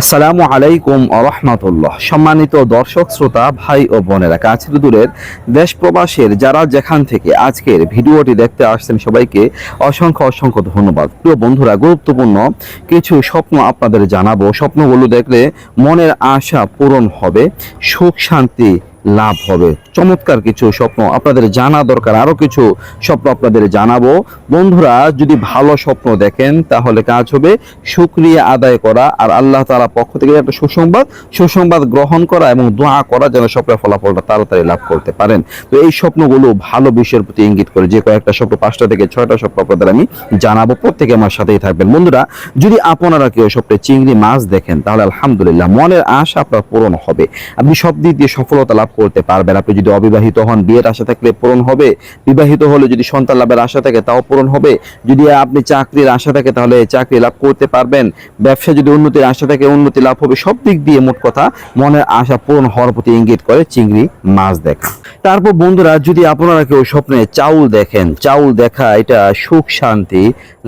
আসসালামু আলাইকুম আরহামতুল্লাহ সম্মানিত দর্শক, শ্রোতা, ভাই ও বোনেরা কাছের দূরের দেশ প্রবাসের যারা যেখান থেকে আজকের ভিডিওটি দেখতে আসছেন সবাইকে অসংখ্য অসংখ্য ধন্যবাদ। প্রিয় বন্ধুরা, গুরুত্বপূর্ণ কিছু স্বপ্ন আপনাদের জানাব। স্বপ্নগুলো দেখলে মনের আশা পূরণ হবে, সুখ শান্তি লাভ হবে। চমৎকার কিছু স্বপ্ন আপনাদের জানা দরকার। আরও কিছু স্বপ্ন আপনাদের জানাব। বন্ধুরা, যদি ভালো স্বপ্ন দেখেন, তাহলে কাজ হবে শুক্রিয়া আদায় করা আর আল্লাহ তাআলা পক্ষ থেকে একটা সুসংবাদ সুসংবাদ গ্রহণ করা এবং দোয়া করা যেন স্বপ্নের ফলাফলটা তাড়াতাড়ি লাভ করতে পারেন। তো এই স্বপ্নগুলো ভালো বিষয়ের প্রতি ইঙ্গিত করে যে কয়েকটা স্বপ্ন, পাঁচটা থেকে ছয়টা স্বপ্ন আপনাদের আমি জানাব। প্রত্যেকে আমার সাথেই থাকবেন। বন্ধুরা, যদি আপনারা কেউ স্বপ্নে চিংড়ি মাছ দেখেন, তাহলে আলহামদুলিল্লাহ মনের আশা আপনার পূরণ হবে। আপনি সব দিক দিয়ে সফলতা লাভ করতে পারবেন। আপনি যদি অবিবাহিত হন, বিয়ের আশা থাকলে পূরণ হবে। বিবাহিত হলে যদি সন্তান লাভের আশা থাকে, তাও পূরণ হবে। যদি আপনি চাকরির আশা থাকে, তাহলে চাকরি লাভ করতে পারবেন। ব্যবসা যদি উন্নতির আশা থাকে, উন্নতি লাভ হবে। সব দিক দিয়ে মোট কথা, মনের আশা পূরণ হওয়ার প্রতি ইঙ্গিত করে চিংড়ি মাছ দেখা। তারপর বন্ধুরা, যদি আপনারা কেউ স্বপ্নে চাউল দেখেন, চাউল দেখা এটা সুখ, শান্তি,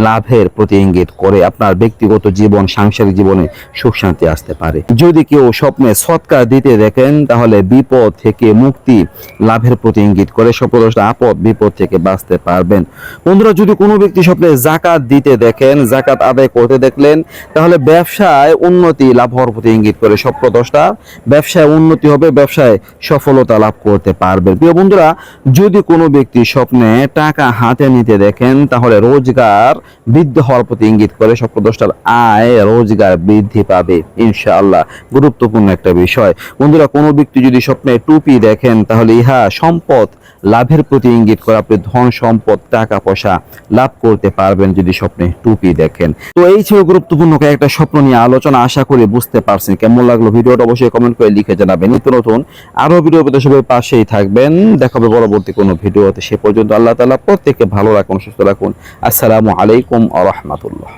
লাভের প্রতি ইঙ্গিত করে আপনার ব্যক্তিগত জীবন, সাংসারিক জীবনে সুখ, শান্তি আসতে পারে। যদি কেউ স্বপ্নে সৎকার দিতে দেখেন, তাহলে বিপদ থেকে মুক্তি লাভের প্রতি ইঙ্গিত করে। স্বপ্নদশটা আপদ, বিপদ থেকে বাঁচতে পারবেন। বন্ধুরা, যদি কোনো ব্যক্তি স্বপ্নে জাকাত দিতে দেখেন, জাকাত আদায় করতে দেখলেন, তাহলে ব্যবসায় উন্নতি লাভ হওয়ার প্রতি ইঙ্গিত করে স্বপ্নদশটা ব্যবসায় উন্নতি হবে, ব্যবসায় সফলতা লাভ করতে পারবেন। প্রিয় বন্ধুরা, যদি কোনো ব্যক্তি স্বপ্নে টাকা হাতে নিতে দেখেন, তাহলে রোজগার বৃদ্ধি হওয়ার প্রতি ইঙ্গিত করে স্বপ্নদশটার আয় রোজগার বৃদ্ধি পাবে, ইনশাআল্লাহ। গুরুত্বপূর্ণ একটা বিষয়। বন্ধুরা, কোনো ব্যক্তি যদি স্বপ্নে টুপি দেখেন, তাহলে ইহা সম্পদ, লাভের প্রতি ইঙ্গিত করে আপনি ধন সম্পদ, টাকা পয়সা লাভ করতে পারবেন যদি স্বপ্নে টুপি দেখেন। তো এই ছিল গুরুত্বপূর্ণ একটা স্বপ্ন নিয়ে আলোচনা, আশা করি বুঝতে পারছেন কেমন লাগল ভিডিওটা, অবশ্যই কমেন্ট করে লিখে জানাবেন। নিত্য নতুন আরও ভিডিও পেতে সবাই পাশেই থাকবেন। দেখাবে পরবর্তী কোনো ভিডিওতে, সে পর্যন্ত আল্লাহ তাআলা প্রত্যেককে ভালো রাখুন, সুস্থ রাখুন। আসসালামু আলাইকুম আ রহমতুল্লাহ।